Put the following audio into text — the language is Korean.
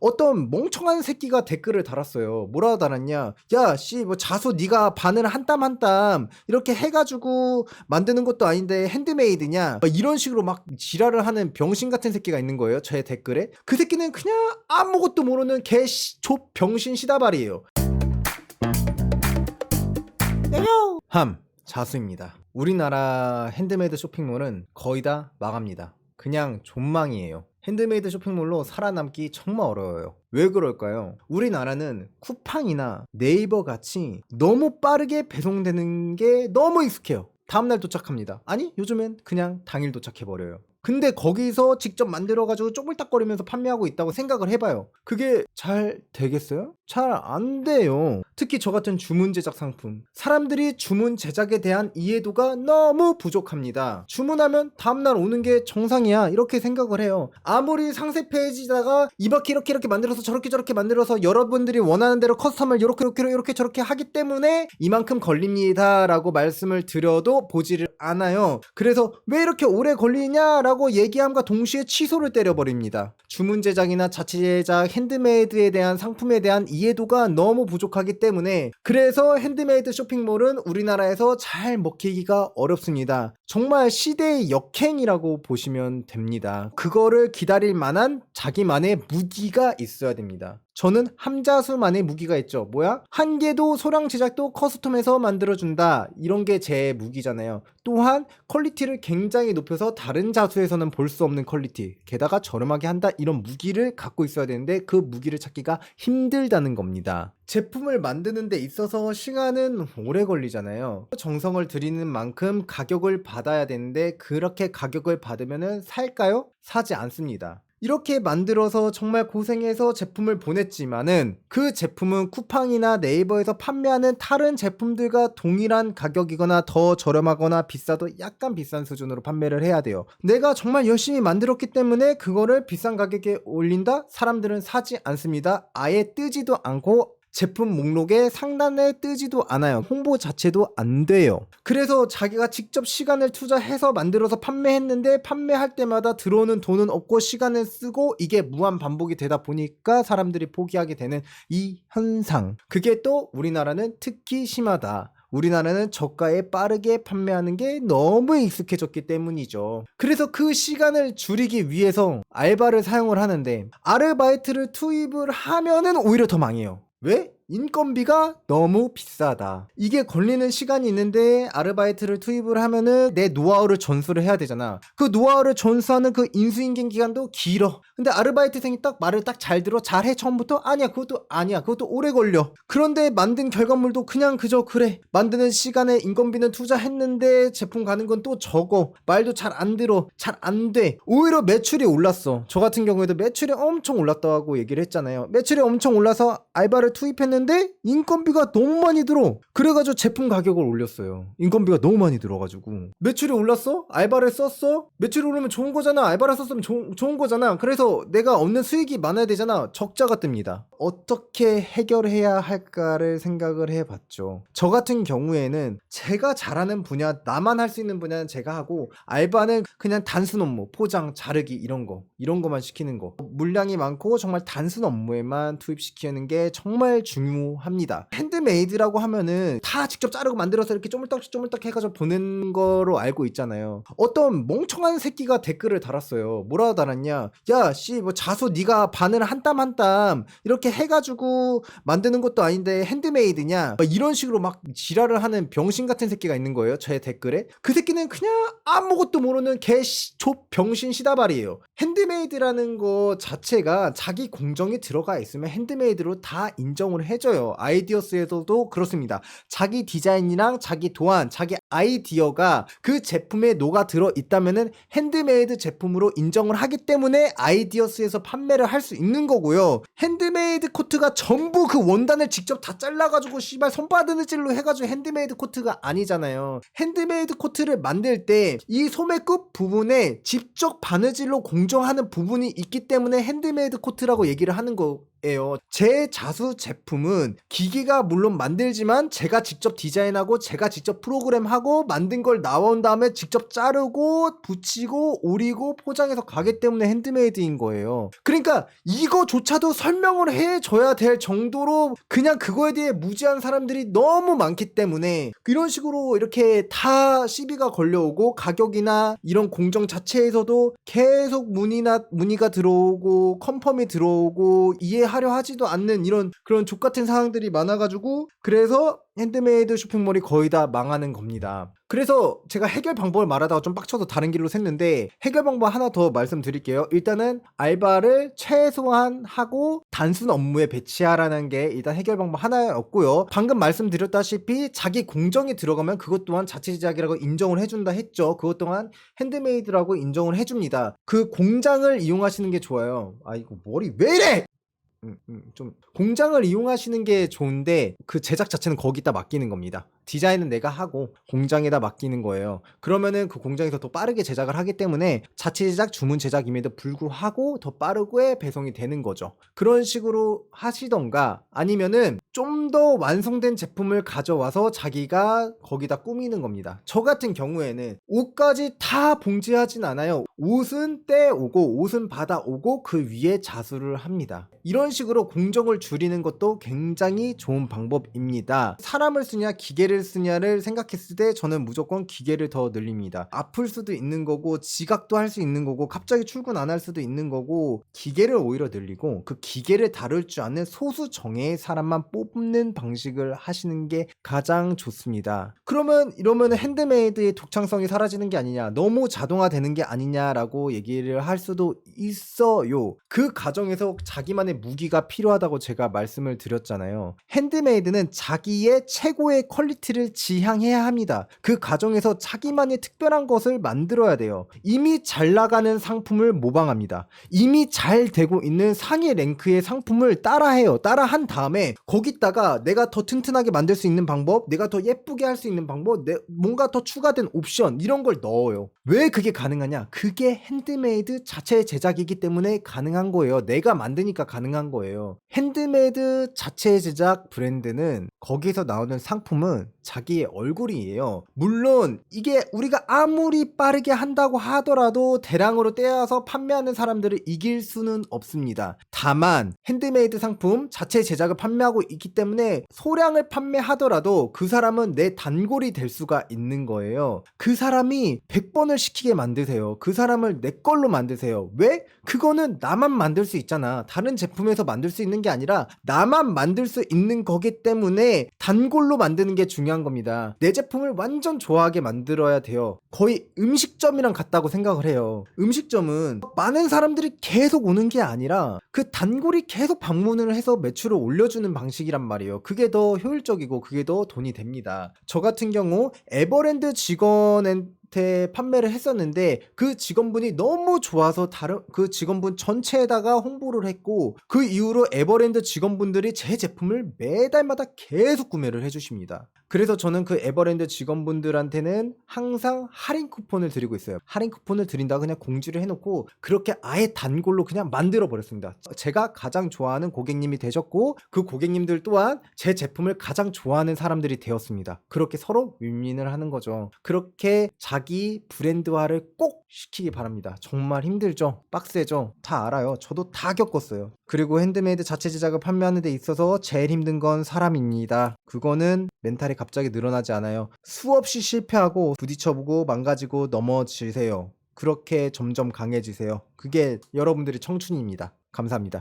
어떤 멍청한 새끼가 댓글을 달았어요. 뭐라고 달았냐? 야, 씨, 뭐 자수 네가 바늘 한 땀 한 땀 이렇게 해가지고 만드는 것도 아닌데 핸드메이드냐? 막 이런 식으로 막 지랄을 하는 병신 같은 새끼가 있는 거예요. 제 댓글에. 그 새끼는 그냥 아무것도 모르는 개조 병신 시다발이에요. 함 자수입니다. 우리나라 핸드메이드 쇼핑몰은 거의 다 망합니다. 그냥 존망이에요. 핸드메이드 쇼핑몰로 살아남기 정말 어려워요. 왜 그럴까요? 우리나라는 쿠팡이나 네이버 같이 너무 빠르게 배송되는 게 너무 익숙해요. 다음날 도착합니다. 아니, 요즘엔 그냥 당일 도착해버려요. 근데 거기서 직접 만들어가지고 쪼물딱거리면서 판매하고 있다고 생각을 해봐요. 그게 잘 되겠어요? 잘 안 돼요. 특히 저 같은 주문 제작 상품. 사람들이 주문 제작에 대한 이해도가 너무 부족합니다. 주문하면 다음날 오는 게 정상이야. 이렇게 생각을 해요. 아무리 상세 페이지다가 이렇게 이렇게 이렇게 만들어서 저렇게 저렇게 만들어서 여러분들이 원하는 대로 커스텀을 이렇게 이렇게 이렇게 저렇게 하기 때문에 이만큼 걸립니다. 라고 말씀을 드려도 보지를 않아요. 그래서 왜 이렇게 오래 걸리냐? 라고 얘기함과 동시에 취소를 때려버립니다. 주문 제작이나 자체 제작, 핸드메이드에 대한 상품에 대한 이해도가 너무 부족하기 때문에 그래서 핸드메이드 쇼핑몰은 우리나라에서 잘 먹히기가 어렵습니다. 정말 시대의 역행이라고 보시면 됩니다. 그거를 기다릴 만한 자기만의 무기가 있어야 됩니다. 저는 함자수만의 무기가 있죠. 뭐야? 한 개도 소량 제작도 커스텀해서 만들어준다. 이런 게 제 무기잖아요. 또한 퀄리티를 굉장히 높여서 다른 자수에서는 볼 수 없는 퀄리티. 게다가 저렴하게 한다. 이런 무기를 갖고 있어야 되는데 그 무기를 찾기가 힘들다는 겁니다. 제품을 만드는 데 있어서 시간은 오래 걸리잖아요. 정성을 들이는 만큼 가격을 받아야 되는데 그렇게 가격을 받으면 살까요? 사지 않습니다. 이렇게 만들어서 정말 고생해서 제품을 보냈지만은 그 제품은 쿠팡이나 네이버에서 판매하는 다른 제품들과 동일한 가격이거나 더 저렴하거나 비싸도 약간 비싼 수준으로 판매를 해야 돼요. 내가 정말 열심히 만들었기 때문에 그거를 비싼 가격에 올린다? 사람들은 사지 않습니다. 아예 뜨지도 않고 제품 목록에 상단에 뜨지도 않아요. 홍보 자체도 안 돼요. 그래서 자기가 직접 시간을 투자해서 만들어서 판매했는데 판매할 때마다 들어오는 돈은 없고 시간을 쓰고 이게 무한 반복이 되다 보니까 사람들이 포기하게 되는 이 현상. 그게 또 우리나라는 특히 심하다. 우리나라는 저가에 빠르게 판매하는 게 너무 익숙해졌기 때문이죠. 그래서 그 시간을 줄이기 위해서 알바를 사용을 하는데 아르바이트를 투입을 하면은 오히려 더 망해요. 왜? 인건비가 너무 비싸다. 이게 걸리는 시간이 있는데 아르바이트를 투입을 하면은 내 노하우를 전수를 해야 되잖아. 그 노하우를 전수하는 그 인수인계 기간도 길어. 근데 아르바이트생이 딱 말을 딱 잘 들어 잘해 처음부터 아니야 그것도 아니야 그것도 오래 걸려. 그런데 만든 결과물도 그냥 그저 그래. 만드는 시간에 인건비는 투자했는데 제품 가는 건 또 적어. 말도 잘 안 들어. 잘 안 돼. 오히려 매출이 올랐어. 저 같은 경우에도 매출이 엄청 올랐다고 얘기를 했잖아요. 매출이 엄청 올라서 알바를 투입했는데 인건비가 너무 많이 들어. 그래가지고 제품 가격을 올렸어요. 인건비가 너무 많이 들어가지고. 매출이 올랐어? 알바를 썼어? 매출이 오르면 좋은 거잖아. 알바를 썼으면 좋- 좋은 거잖아. 그래서 내가 얻는 수익이 많아야 되잖아. 적자가 뜹니다. 어떻게 해결해야 할까를 생각을 해봤죠. 저 같은 경우에는 제가 잘하는 분야, 나만 할 수 있는 분야는 제가 하고, 알바는 그냥 단순 업무, 포장, 자르기, 이런 거, 이런 거만 시키는 거. 물량이 많고 정말 단순 업무에만 투입시키는 게 정말 중요합니다. 핸드메이드라고 하면은 다 직접 자르고 만들어서 이렇게 쪼물딱 쪼물딱 해가지고 보낸 거로 알고 있잖아요. 어떤 멍청한 새끼가 댓글을 달았어요. 뭐라고 달았냐? 야, 씨, 뭐 자수 네가 바늘 한 땀 한 땀 이렇게 해가지고 만드는 것도 아닌데 핸드메이드냐? 막 이런 식으로 막 지랄을 하는 병신 같은 새끼가 있는 거예요. 제 댓글에. 그 새끼는 그냥 아무것도 모르는 개조 병신 시다발이에요. 핸드메이드라는 거 자체가 자기 공정이 들어가 있으면 핸드메이드로 다 인정을 해줘요. 아이디어스에서도 그렇습니다. 자기 디자인이랑 자기 도안, 자기 아이디어가 그 제품에 녹아 들어 있다면은 핸드메이드 제품으로 인정을 하기 때문에 아이디어스에서 판매를 할 수 있는 거고요. 핸드메이드 코트가 전부 그 원단을 직접 다 잘라가지고 씨발 손바느질로 해가지고 핸드메이드 코트가 아니잖아요. 핸드메이드 코트를 만들 때 이 소매 끝 부분에 직접 바느질로 공정하는 부분이 있기 때문에 핸드메이드 코트라고 얘기를 하는 거 방법이에요. 제 자수 제품은 기계가 물론 만들지만 제가 직접 디자인하고 제가 직접 프로그램하고 만든 걸 나온 다음에 직접 자르고 붙이고 오리고 포장해서 가기 때문에 핸드메이드인 거예요. 그러니까 이거조차도 설명을 해줘야 될 정도로 그냥 그거에 대해 무지한 사람들이 너무 많기 때문에 이런 식으로 이렇게 다 시비가 걸려오고 가격이나 이런 공정 자체에서도 계속 문의나 문의가 들어오고 컨펌이 들어오고 이해 하려 하지도 않는 이런 그런 족 같은 상황들이 많아가지고 그래서 핸드메이드 쇼핑몰이 거의 다 망하는 겁니다. 그래서 제가 해결 방법을 말하다가 좀 빡쳐서 다른 길로 샜는데 해결 방법 하나 더 말씀드릴게요. 일단은 알바를 최소한 하고 단순 업무에 배치하라는 게 일단 해결 방법 하나였고요. 방금 말씀드렸다시피 자기 공정이 들어가면 그것 또한 자체 제작이라고 인정을 해준다 했죠. 그것 또한 핸드메이드라고 인정을 해줍니다. 그 공장을 이용하시는 게 좋아요. 아이고 머리 왜 이래! 음, 음, 좀 공장을 이용하시는 게 좋은데 그 제작 자체는 거기다 맡기는 겁니다. 디자인은 내가 하고 공장에다 맡기는 거예요. 그러면은 그 공장에서 더 빠르게 제작을 하기 때문에 자체 제작, 주문 제작임에도 불구하고 더 빠르게 배송이 되는 거죠. 그런 식으로 하시던가 아니면은 좀 더 완성된 제품을 가져와서 자기가 거기다 꾸미는 겁니다. 저 같은 경우에는 옷까지 다 봉제하진 않아요. 옷은 떼오고 옷은 받아오고 그 위에 자수를 합니다. 이런 식으로 공정을 줄이는 것도 굉장히 좋은 방법입니다. 사람을 쓰냐 기계를 쓰냐를 생각했을 때 저는 무조건 기계를 더 늘립니다. 아플 수도 있는 거고 지각도 할 수 있는 거고 갑자기 출근 안 할 수도 있는 거고 기계를 오히려 늘리고 그 기계를 다룰 줄 아는 소수 정예의 사람만 뽑는 방식을 하시는 게 가장 좋습니다. 그러면 이러면 핸드메이드의 독창성이 사라지는 게 아니냐 너무 자동화되는 게 아니냐라고 얘기를 할 수도 있어요. 그 과정에서 자기만의 무기가 필요하다고 제가 말씀을 드렸잖아요. 핸드메이드는 자기의 최고의 퀄리티 를 지향해야 합니다. 그 과정에서 자기만의 특별한 것을 만들어야 돼요. 이미 잘 나가는 상품을 모방합니다. 이미 잘 되고 있는 상위 랭크의 상품을 따라해요. 따라한 다음에 거기다가 내가 더 튼튼하게 만들 수 있는 방법, 내가 더 예쁘게 할 수 있는 방법, 내, 뭔가 더 추가된 옵션 이런 걸 넣어요. 왜 그게 가능하냐? 그게 핸드메이드 자체 제작이기 때문에 가능한 거예요. 내가 만드니까 가능한 거예요. 핸드메이드 자체 제작 브랜드는 거기서 나오는 상품은 자기의 얼굴이에요. 물론 이게 우리가 아무리 빠르게 한다고 하더라도 대량으로 떼어서 판매하는 사람들을 이길 수는 없습니다. 다만 핸드메이드 상품 자체 제작을 판매하고 있기 때문에 소량을 판매하더라도 그 사람은 내 단골이 될 수가 있는 거예요. 그 사람이 100번을 시키게 만드세요. 그 사람을 내 걸로 만드세요. 왜? 그거는 나만 만들 수 있잖아. 다른 제품에서 만들 수 있는 게 아니라 나만 만들 수 있는 거기 때문에 단골로 만드는 게 중요 한 겁니다. 내 제품을 완전 좋아하게 만들어야 돼요. 거의 음식점이랑 같다고 생각을 해요. 음식점은 많은 사람들이 계속 오는 게 아니라 그 단골이 계속 방문을 해서 매출을 올려주는 방식이란 말이에요. 그게 더 효율적이고 그게 더 돈이 됩니다. 저 같은 경우 에버랜드 직원한 테 판매를 했었는데 그 직원분이 너무 좋아서 다른 그 직원분 전체에다가 홍보를 했고 그 이후로 에버랜드 직원분들이 제 제품을 매달마다 계속 구매를 해주십니다. 그래서 저는 그 에버랜드 직원분들한테는 항상 할인 쿠폰을 드리고 있어요. 할인 쿠폰을 드린다 그냥 공지를 해놓고 그렇게 아예 단골로 그냥 만들어 버렸습니다. 제가 가장 좋아하는 고객님이 되셨고 그 고객님들 또한 제 제품을 가장 좋아하는 사람들이 되었습니다. 그렇게 서로 윈윈을 하는 거죠. 그렇게 자기 브랜드화를 꼭 시키기 바랍니다. 정말 힘들죠? 빡세죠? 다 알아요. 저도 다 겪었어요. 그리고 핸드메이드 자체 제작을 판매하는 데 있어서 제일 힘든 건 사람입니다. 그거는 멘탈이 갑자기 늘어나지 않아요. 수없이 실패하고 부딪혀보고 망가지고 넘어지세요. 그렇게 점점 강해지세요. 그게 여러분들의 청춘입니다. 감사합니다.